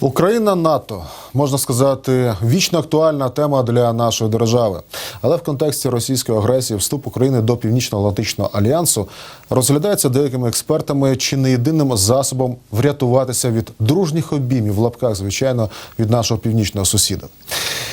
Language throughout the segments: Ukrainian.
Україна НАТО можна сказати вічно актуальна тема для нашої держави, але в контексті російської агресії вступ України до Північно-Атлантичного альянсу розглядається деякими експертами чи не єдиним засобом врятуватися від дружніх обіймів в лапках, звичайно, від нашого північного сусіда.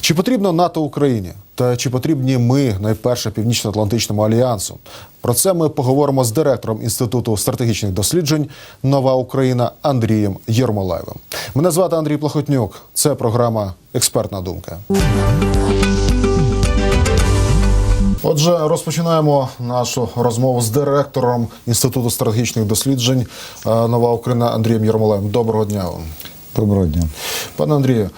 Чи потрібно НАТО Україні? Та чи потрібні ми найперше Північно-Атлантичному альянсу? Про це ми поговоримо з директором інституту стратегічних досліджень Нова Україна Андрієм Єрмолаєвим. Мене звати Андрій Плохотнюк. Це програма Експертна думка. Отже, розпочинаємо нашу розмову з директором інституту стратегічних досліджень е, Нова Україна Андрієм Єрмолаєвим. Доброго дня вам. Доброго дня. Пане Андрію,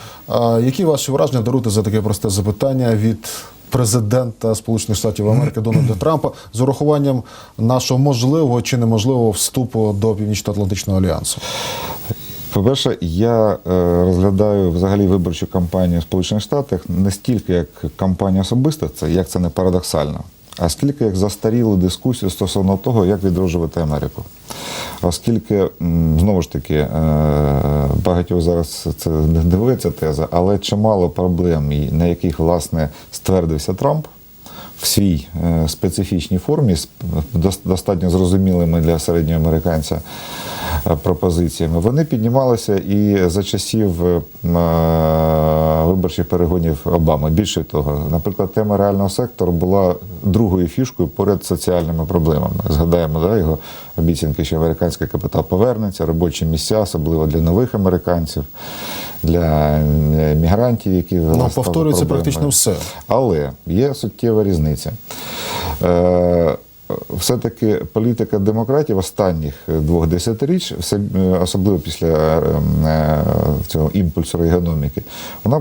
які ваші враження даруйте за таке просте запитання від президента Сполучених Штатів Америки Дональда Трампа з урахуванням нашого можливого чи неможливого вступу до Північно-Атлантичного альянсу? По-перше, я е, розглядаю взагалі виборчу кампанію в Сполучених Штатах не стільки як кампанію особисто, це як це не парадоксально, а скільки як застарілу дискусію стосовно того, як відроджувати Америку. Оскільки, знову ж таки, е, багатьох зараз це не дивується теза, але чимало проблем, на яких, власне, ствердився Трамп. В свій е, специфічній формі, з достатньо зрозумілими для середнього американця е, пропозиціями, вони піднімалися і за часів е, виборчих перегонів Обами. Більше того, наприклад, тема реального сектору була другою фішкою поряд соціальними проблемами. Згадаємо да, його обіцянки, що американський капітал повернеться, робочі місця, особливо для нових американців, для е, мігрантів, які Ну, повторюється практично все. Але є суттєва різниця. Е, Все-таки політика демократів останніх двох десятиріч, е, особливо після цього імпульсу економіки, вона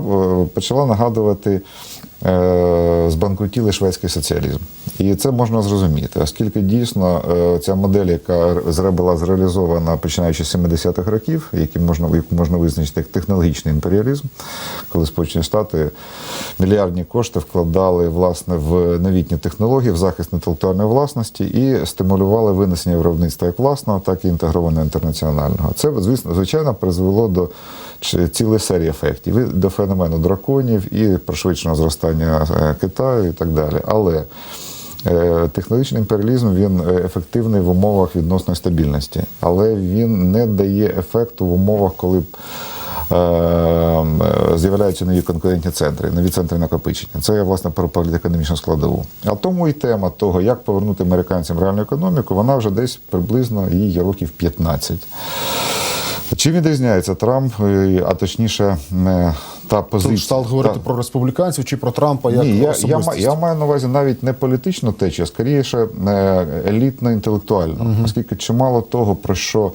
почала нагадувати е, збанкрутілий шведський соціалізм. І це можна зрозуміти, оскільки дійсно е, ця модель, яка була зреалізована починаючи з 70-х років, які можна, яку можна визначити як технологічний імперіалізм, коли Сполучені Штати мільярдні кошти вкладали власне в новітні технології, в захист інтелектуальної власності і стимулювали винесення виробництва як власного, так і інтегрованого інтернаціонального. Це, звісно, звичайно, призвело до цілої серії ефектів до феномену драконів, і пришвидшеного зростання е, Китаю і так далі. Але Е, Технологічний імперіалізм він е, ефективний в умовах відносної стабільності, але він не дає ефекту в умовах, коли з'являються нові конкурентні центри, нові центри накопичення. Це власне про політико-економічну складову. А тому і тема того, як повернути американцям реальну економіку, вона вже десь приблизно є років 15. Чим відрізняється Трамп, е, а точніше, е, та позиція. Тут став говорити та- про республіканців чи про Трампа як ні, я, я, я маю на увазі навіть не політичну течію, а скоріше е, елітно-інтелектуальну, оскільки чимало того, про що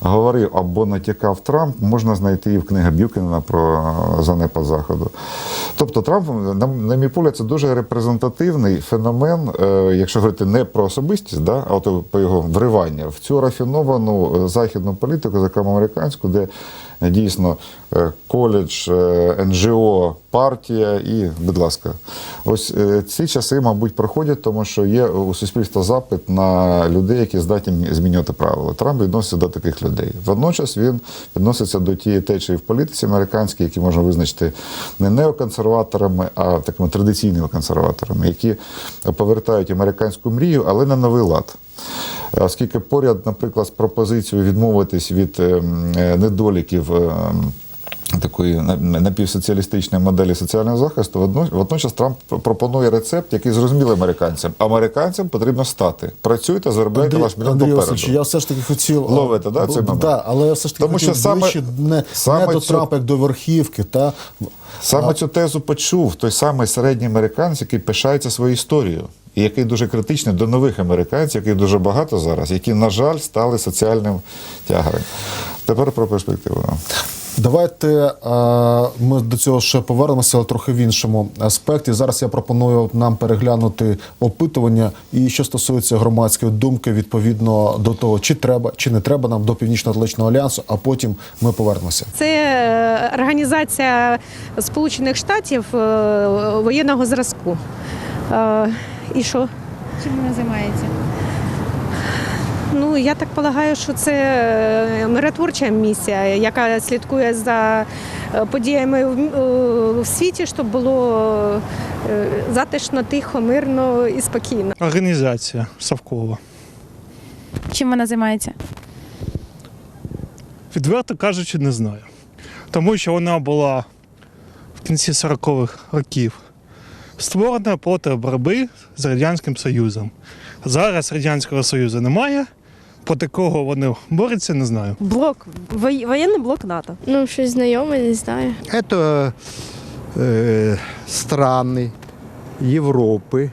говорив або натякав Трамп, можна знайти і в книгах Б'юкена про занепад заходу. Тобто Трамп, на, на мій погляд, це дуже репрезентативний феномен, е, якщо говорити не про особистість, да, а от по його вривання в цю рафіновану е, західну політику, зокрема американську, де дійсно е, коледж, е, НЖО, партія і, будь ласка, ось е, ці часи, мабуть, проходять, тому що є у суспільства запит на людей, які здатні змінювати правила. Трамп відноситься до таких людей. Водночас він відноситься до тієї течії в політиці американській, які можна визначити не неоконсерваторами, а такими традиційними консерваторами, які повертають американську мрію, але на новий лад. Оскільки поряд, наприклад, з пропозицією відмовитись від ем, е, недоліків. Такої на- напівсоціалістичної моделі соціального захисту, водночас Трамп пропонує рецепт, який зрозумілий американцям. Американцям потрібно стати. Працюйте, заробляйте ваш мільйон попереду. Васильович, я все ж таки хотів Ловите, да, цей момент? Да, але я все ж таки Тому хотів що саме- ближче не, саме не до цю- Трампа, як до верхівки. Та Саме цю тезу почув той самий середній американець, який пишається своєю історією. І який дуже критичний до нових американців, яких дуже багато зараз, які, на жаль, стали соціальним тягарем. Тепер про перспективу. Давайте е, ми до цього ще повернемося, але трохи в іншому аспекті. Зараз я пропоную нам переглянути опитування, і що стосується громадської думки, відповідно до того, чи треба, чи не треба нам до Північно-Атлантичного альянсу, а потім ми повернемося. Це е, організація Сполучених Штатів е, воєнного зразку. І що? Чим вона займається? Ну я так полагаю, що це е, миротворча місія, яка слідкує за е, подіями в, е, в світі, щоб було затишно, тихо, мирно і спокійно. Організація Савкова. Чим вона займається? Відверто кажучи, не знаю. Тому що вона була в кінці 40-х років створена проти боротьби з Радянським Союзом. Зараз Радянського Союзу немає. Проти кого вони борються, не знаю. Блок, воє- воєнний блок НАТО. Ну, щось знайоме, не знаю. Это э, страны Европы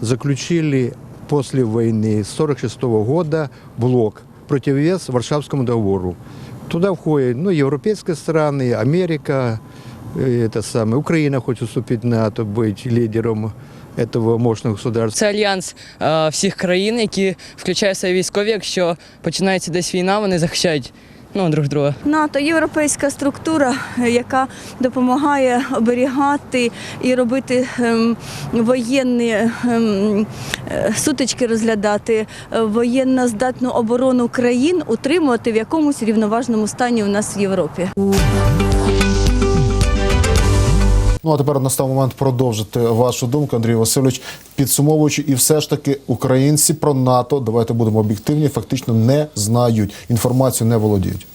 заключили после войны 1946 года блок противовес Варшавскому договору. Туда входят ну, европейские страны, Америка, э, это самое, Украина хочет вступить в НАТО, быть лидером этого мощного государства. Це альянс е, всіх країн, які включає в себе військові. Якщо починається десь війна, вони захищають ну, друг друга. НАТО європейська структура, е, яка допомагає оберігати і робити ем, воєнні ем, е, сутички розглядати, е, воєнно здатну оборону країн утримувати в якомусь рівноважному стані у нас в Європі. Ну а тепер настав момент продовжити вашу думку, Андрій Васильович. Підсумовуючи, і все ж таки українці про НАТО, давайте будемо об'єктивні, фактично не знають інформацію, не володіють.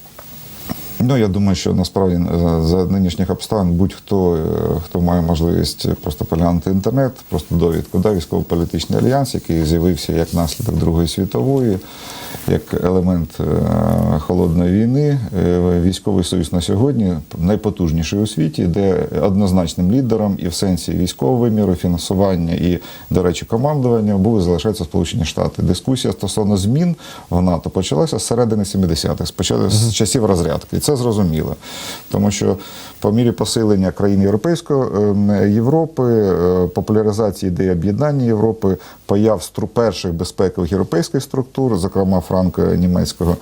Ну, я думаю, що насправді е, за нинішніх обставин будь-хто, е, хто має можливість просто поглянути інтернет, просто довідку, да, військово-політичний альянс, який з'явився як наслідок Другої світової, як елемент е, холодної війни. Е, Військовий союз на сьогодні найпотужніший у світі, де однозначним лідером і в сенсі військового виміру, фінансування і, до речі, командування були залишаються Сполучені Штати. Дискусія стосовно змін в НАТО почалася з середини 70-х, спочатку з часів розрядки. І це зрозуміло, тому що по мірі посилення країн Європейської е, Європи, е, популяризації ідеї об'єднання Європи, появ перших безпекових європейських структур, зокрема франко-німецького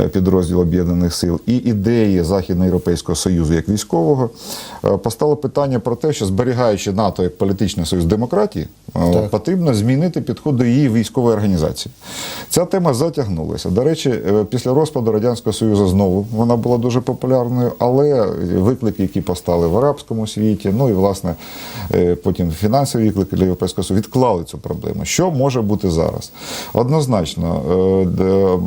е, підрозділу об'єднаних сил, і ідеї Західноєвропейського союзу як військового, е, постало питання про те, що зберігаючи НАТО як політичний союз демократії, е, Так. потрібно змінити підход до її військової організації. Ця тема затягнулася. До речі, після розпаду Радянського Союзу знову вона була дуже популярною, але виклики, які постали в арабському світі, ну і власне потім фінансові виклики для Європейського Союзу відклали цю проблему. Що може бути зараз? Однозначно,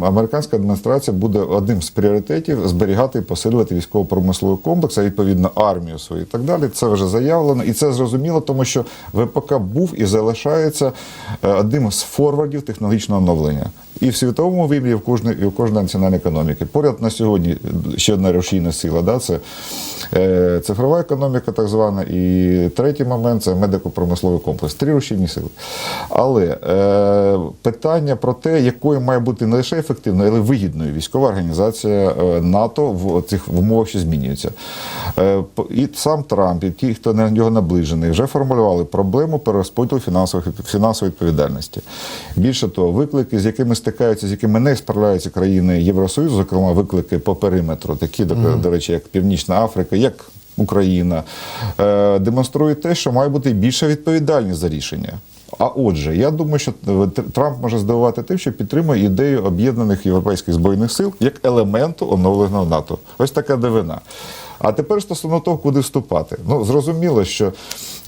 американська адміністрація буде одним з пріоритетів зберігати і посилювати військово-промисловий комплекс, а відповідно армію свою і так далі. Це вже заявлено, і це зрозуміло, тому що ВПК був і залишається е, одним з форвардів технологічного оновлення. І в світовому вимірі, і в кожної, в кожної національної економіки. Поряд на сьогодні ще одна рушійна сила, да, це е, цифрова економіка, так звана, і третій момент це медико-промисловий комплекс. Три рушійні сили. Але е, питання про те, якою має бути не лише ефективною, але й вигідною військова організація е, НАТО в цих умовах, що змінюються. Е, і сам Трамп, і ті, хто на нього наближений, вже формулювали проблему перерозподілу фінансових фінансової відповідальності. Більше того, виклики, з якими стикаються, з якими не справляються країни Євросоюзу, зокрема виклики по периметру, такі, до, до речі, як Північна Африка, як Україна, е, демонструють те, що має бути більша відповідальність за рішення. А отже, я думаю, що е, Трамп може здивувати тим, що підтримує ідею об'єднаних європейських збройних сил як елементу оновленого НАТО. Ось така дивина. А тепер стосовно того, куди вступати. Ну зрозуміло, що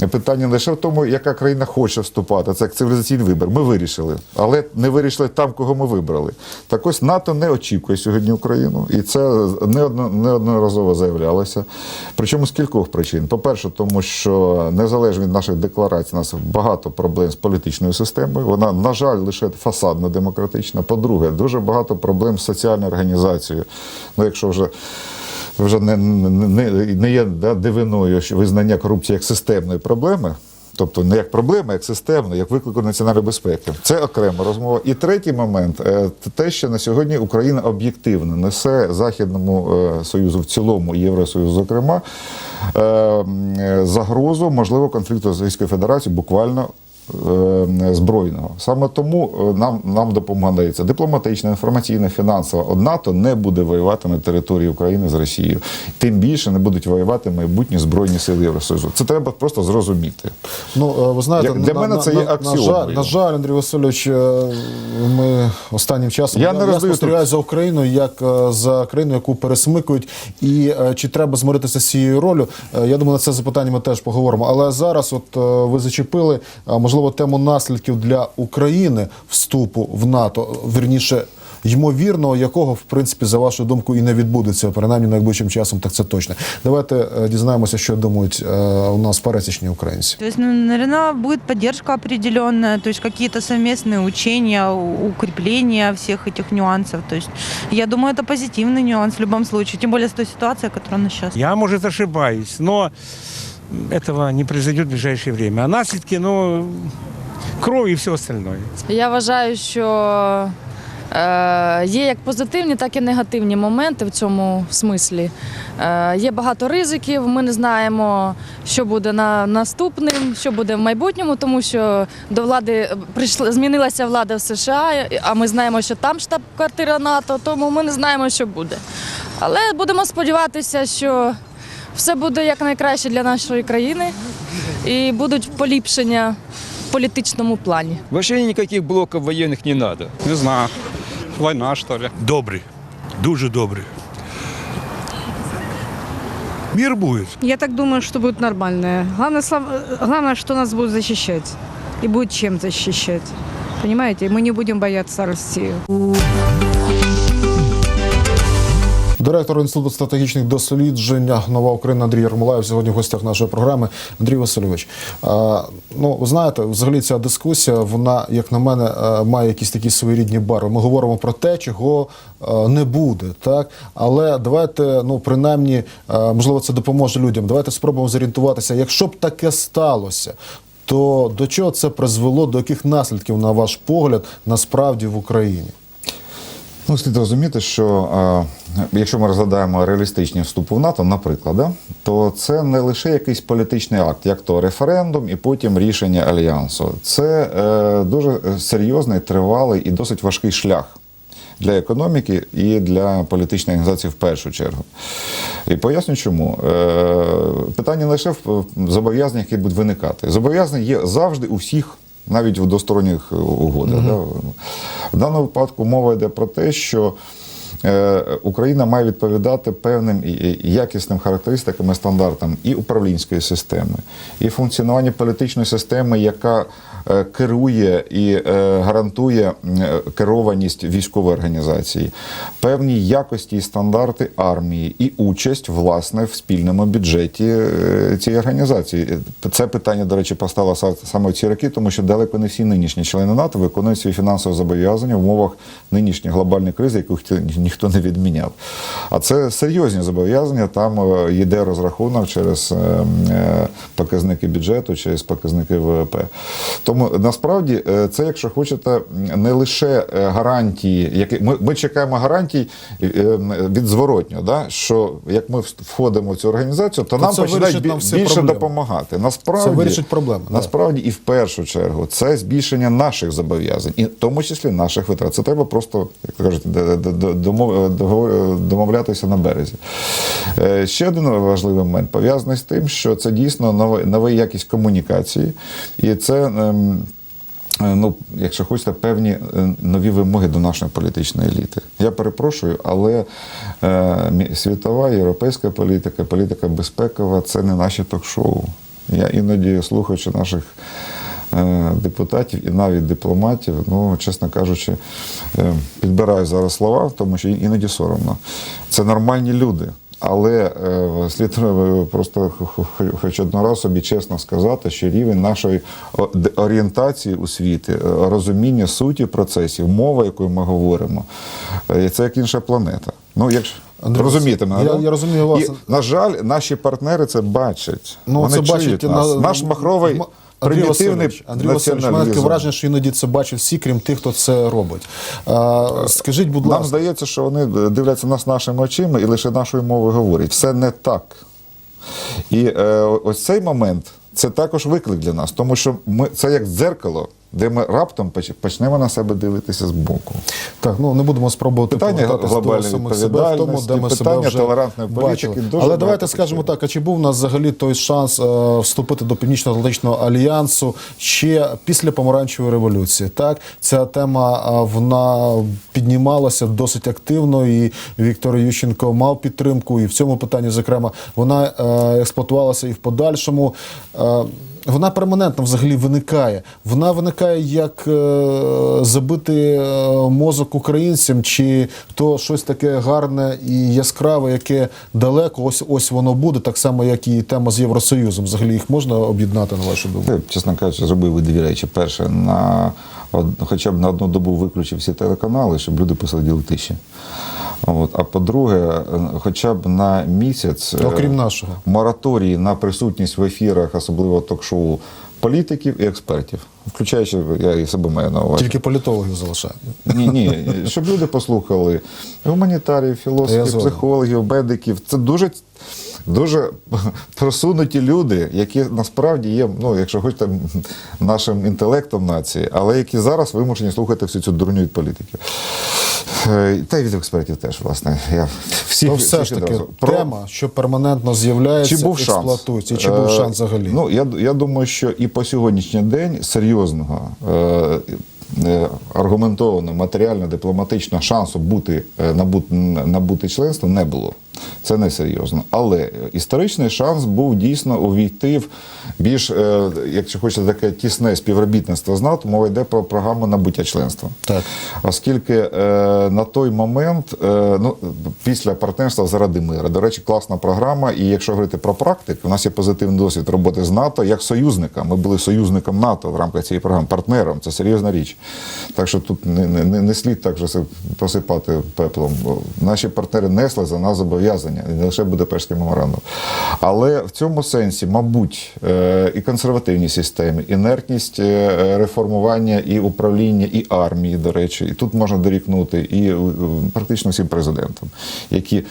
питання не лише в тому, яка країна хоче вступати. Це як цивілізаційний вибір. Ми вирішили, але не вирішили там, кого ми вибрали. Так ось НАТО не очікує сьогодні Україну, і це неодноразово заявлялося. Причому з кількох причин. По-перше, тому що незалежно від наших декларацій, у нас багато проблем з політичною системою. Вона, на жаль, лише фасадно демократична. По-друге, дуже багато проблем з соціальною організацією. Ну, якщо вже вже не, не, не- є да, дивиною що визнання корупції як системної проблеми. Тобто не як проблема, як системно, як виклику національної безпеки. Це окрема розмова. І третій момент е, те, що на сьогодні Україна об'єктивно несе Західному е, Союзу в цілому, Євросоюзу, зокрема, е, загрозу можливо конфлікту з Російською Федерацією буквально. Е, Збройного саме тому е, нам нам допомагається дипломатична, інформаційна, фінансова. От НАТО не буде воювати на території України з Росією. Тим більше не будуть воювати майбутні збройні сили Євросоюзу. Це треба просто зрозуміти. Ну, е, ви знаєте, Як- для на, мене це на, є на, жаль, на жаль, Андрій Васильович, ми останнім часом Я не роздаю спостерігаю за Україною як за країну, яку пересмикують. І чи треба змиритися з цією ролью? Е, Я думаю, на це запитання ми теж поговоримо. Але зараз, от ви зачепили е, можливо тему наслідків для України вступу в НАТО, вірніше. Ймовірно, якого в принципі за вашу думку і не відбудеться, принаймні найближчим часом, так це точно. Давайте е, дізнаємося, що думають е, у нас пересічні українці. То есть, ну, наверное, будет поддержка определенная, то есть какие-то совместные учения, у- укрепления всех этих нюансов. То есть, я думаю, это позитивный нюанс в любом случае, тем более с той ситуацией, которая у нас сейчас. Я, может, ошибаюсь, но этого не произойдет в ближайшее время. А наследки, ну, кровь и все остальное. Я вважаю, що е, є як позитивні, так і негативні моменти в цьому смислі. Е, є багато ризиків. Ми не знаємо, що буде на наступним, що буде в майбутньому, тому що до влади прийшла змінилася влада в США, а ми знаємо, що там штаб-квартира НАТО, тому ми не знаємо, що буде. Але будемо сподіватися, що все буде якнайкраще для нашої країни і будуть поліпшення в політичному плані. Вообще никаких блоков военных не надо. Не знаю. Війна, що ли? Добрый, дуже добрый. Мир будет. Я так думаю, что будет нормально. Главное, главное, что нас будут защищать. И будет чем защищать. Понимаете? Мы не будем бояться Россию. Директор інституту стратегічних досліджень Нова Україна Андрій Ярмолаєв сьогодні в гостях нашої програми. Андрій Васильович, е, ну знаєте, взагалі ця дискусія, вона, як на мене, е, має якісь такі своєрідні барви. Ми говоримо про те, чого е, не буде, так але давайте, ну принаймні, можливо, це допоможе людям. Давайте спробуємо зорієнтуватися. Якщо б таке сталося, то до чого це призвело, до яких наслідків, на ваш погляд, насправді в Україні? Ну, слід розуміти, що е, якщо ми розглядаємо реалістичні вступи в НАТО, наприклад, да, то це не лише якийсь політичний акт, як то референдум і потім рішення альянсу. Це е, дуже серйозний, тривалий і досить важкий шлях. Для економіки і для політичної організації в першу чергу. І поясню чому. Е, питання не лише в зобов'язаннях, які будуть виникати. Зобов'язання є завжди у всіх навіть в двосторонніх угодах. Да? В даному випадку мова йде про те, що е, Україна має відповідати певним якісним характеристикам і стандартам і управлінської системи, і функціонування політичної системи, яка е, керує і е, гарантує е, керованість військової організації, певні якості і стандарти армії, і участь власне в спільному бюджеті е, цієї організації. Це питання, до речі, постало саме в ці роки, тому що далеко не всі нинішні члени НАТО виконують свої фінансові зобов'язання в умовах нинішньої глобальної кризи, яку ніхто не відміняв. А це серйозні зобов'язання. Там е, йде розрахунок через е, е, показники бюджету, через показники ВВП. Тому насправді е, це, якщо хочете, не лише гарантії, які ми, ми чекаємо гарантій е, е, від зворотнього, да? що як ми входимо в цю організацію, то, То нам починають нам більше проблеми. допомагати. Насправді Це вирішить проблеми, да. Насправді і в першу чергу це збільшення наших зобов'язань, і в тому числі наших витрат. Це треба просто, як кажуть, д- домов- договор- домовлятися на березі. Е, Ще один важливий момент пов'язаний з тим, що це дійсно нова, нова якість комунікації, і це. ем, е, Ну, якщо хочете, певні е, нові вимоги до нашої політичної еліти. Я перепрошую, але е, світова європейська політика, політика безпекова це не наші ток-шоу. Я іноді слухаючи наших е, депутатів і навіть дипломатів, ну, чесно кажучи, е, підбираю зараз слова, тому що іноді соромно. Це нормальні люди. Але е, слід е, просто хоч одного разу собі чесно сказати, що рівень нашої орієнтації у світі, е, розуміння суті процесів, мова, якою ми говоримо, е, це як інша планета. Ну, якщо Андрій розумієте мене, я- да? я розумію вас. І, на жаль, наші партнери це бачать. Ну, Вони це чують бачать нас. на- Наш махровий Андрій Васильович, Андрій Васильович, мене таке враження, що іноді це бачать всі, крім тих, хто це робить. А, скажіть, будь Нам здається, що вони дивляться нас нашими очима і лише нашою мовою говорять. Все не так. І е, ось цей момент це також виклик для нас, тому що ми це як дзеркало, де ми раптом поч- почнемо на себе дивитися збоку. так, ну не будемо спробувати Питання глобальної себе в тому, де ми себе вже толерантної політики, бачили. дуже Але давайте скажемо так: а чи був у нас взагалі той шанс е, вступити до Північно-Атлантичного альянсу ще після помаранчевої революції? Так, ця тема е, вона піднімалася досить активно, і Віктор Ющенко мав підтримку, і в цьому питанні, зокрема, вона е, експлуатувалася і в подальшому. Е, вона перманентно взагалі виникає. Вона виникає як е, забити е, мозок українцям, чи то щось таке гарне і яскраве, яке далеко, ось ось воно буде, так само, як і тема з Євросоюзом. Взагалі їх можна об'єднати на вашу думку? Чесно кажучи, зробив дві речі. Перше, на хоча б на одну добу виключив всі телеканали, щоб люди посиділи тиші. От. А по-друге, е, хоча б на місяць е, Окрім нашого. мораторій на присутність в ефірах, особливо ток-шоу політиків і експертів, включаючи я і себе маю на увазі. Тільки політологів залишають. Ні, ні, щоб люди послухали гуманітарів, філософів, психологів, медиків. Це дуже. Дуже просунуті люди, які насправді є, ну, якщо хочете, нашим інтелектом нації, але які зараз вимушені слухати всю цю дурню від політиків. Е, Та й від експертів теж, власне. Я всіх, То все ж таки. Про- тема, що перманентно з'являється, чи був шанс? експлуатується, і чи був Е, шанс взагалі? Ну, я, я думаю, що і по сьогоднішній день серйозного е, е, аргументованого, матеріально, дипломатичного шансу бути, набути, набути членство не було. Це не серйозно. Але історичний шанс був дійсно увійти в більш, е, якщо хочете, таке тісне співробітництво з НАТО, мова йде про програму набуття членства. Так. Оскільки е, на той момент, е, ну, після партнерства заради миру, до речі, класна програма. І якщо говорити про практику, у нас є позитивний досвід роботи з НАТО як союзника. Ми були союзником НАТО в рамках цієї програми, партнером. Це серйозна річ. Так що тут не, не, не- не слід так же посипати пеплом. Наші партнери несли за нас зобов'язання, і не лише Будапештський меморандум. Але в цьому сенсі, мабуть, е, і консервативні системи, інертність е, реформування і управління, і армії, до речі, і тут можна дорікнути, і е, практично всім президентам, які,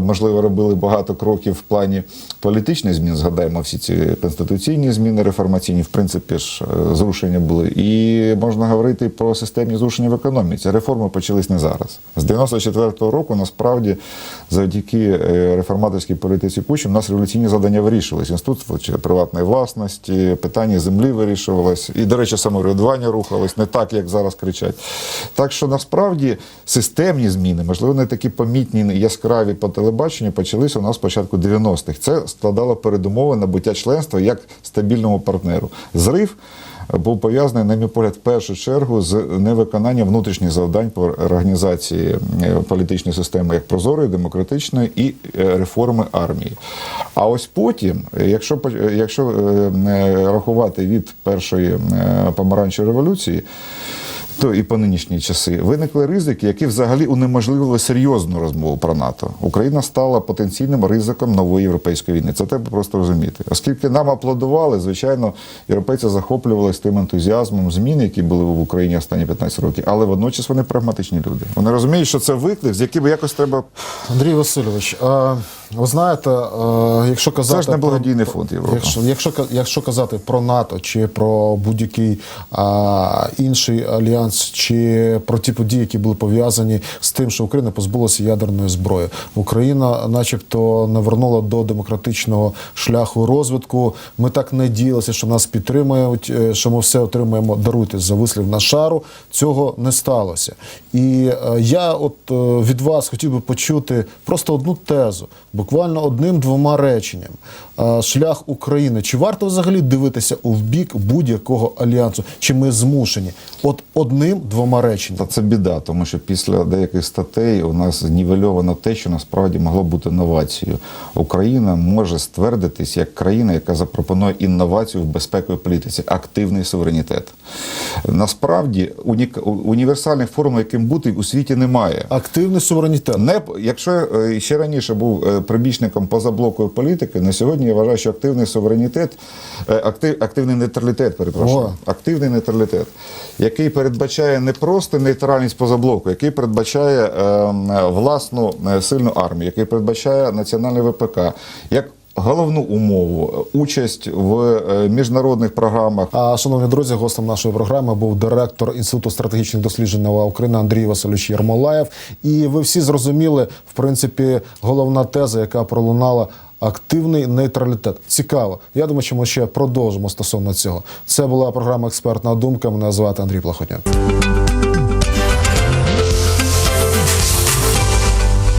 можливо, робили багато кроків в плані політичних змін. Згадаємо всі ці конституційні зміни, реформаційні, в принципі ж зрушення були. І можна говорити про системні зрушення в економіці. Реформи почались не зараз. З 94-го року насправді завдяки е, реформаторській політиці Кучі у нас революційні завдання вирішувалися. Інститут приватної власності, питання землі вирішувалось. І, до речі, самоврядування рухалось не так, як зараз кричать. Так що насправді системні зміни, можливо, не такі помітні яскраві по телебаченню, почалися у нас спочатку 90-х. Це складало передумови набуття членства як стабільному партнеру. Зрив був пов'язаний, на мій погляд, в першу чергу з невиконанням внутрішніх завдань по організації е, політичної системи як прозорої, демократичної і е, реформи армії. А ось потім, якщо якщо е, рахувати від першої помаранчої революції. То і по нинішні часи виникли ризики, які взагалі унеможливили серйозну розмову про НАТО. Україна стала потенційним ризиком нової європейської війни. Це треба просто розуміти. Оскільки нам аплодували, звичайно, європейці захоплювалися тим ентузіазмом змін, які були в Україні останні 15 років, але водночас вони прагматичні люди. Вони розуміють, що це виклик, з яким якось треба. Андрій Васильович, е, ви знаєте, е, якщо казати Це ж не благодійний фонд Європи. Якщо, якщо, якщо казати про НАТО чи про будь-який інший альянс, чи про ті події, які були пов'язані з тим, що Україна позбулася ядерної зброї, Україна, начебто, навернула до демократичного шляху розвитку. Ми так надіялися, що нас підтримують, е, що ми все отримаємо. Даруйте за вислів на шару. Цього не сталося. І е, я, от від вас хотів би почути просто одну тезу, буквально одним-двома реченням. Шлях України. Чи варто взагалі дивитися у бік будь-якого альянсу? Чи ми змушені? От одним-двома реченням. Та це біда, тому що після деяких статей у нас знівельовано те, що насправді могло бути новацією. Україна може ствердитись як країна, яка запропонує інновацію в безпековій політиці, активний суверенітет. Насправді унік... універсальних форм, яким бути у світі немає. Активний суверенітет. Не якщо е, ще раніше був е, прибічником позаблокової політики. На сьогодні я вважаю, що активний суверенітет, е, актив, активний нейтралітет, перепрошую, О. активний нейтралітет, який передбачає не просто нейтральність позаблоку, який передбачає е, власну сильну армію, який передбачає національне ВПК, як головну умову е, участь в е, міжнародних програмах. А шановні друзі, гостем нашої програми був директор інституту стратегічних досліджень нова України Андрій Васильович Єрмолаєв. І ви всі зрозуміли, в принципі, головна теза, яка пролунала. Активний нейтралітет. Цікаво. Я думаю, що ми ще продовжимо стосовно цього. Це була програма Експертна думка. Мене звати Андрій Плахотняк.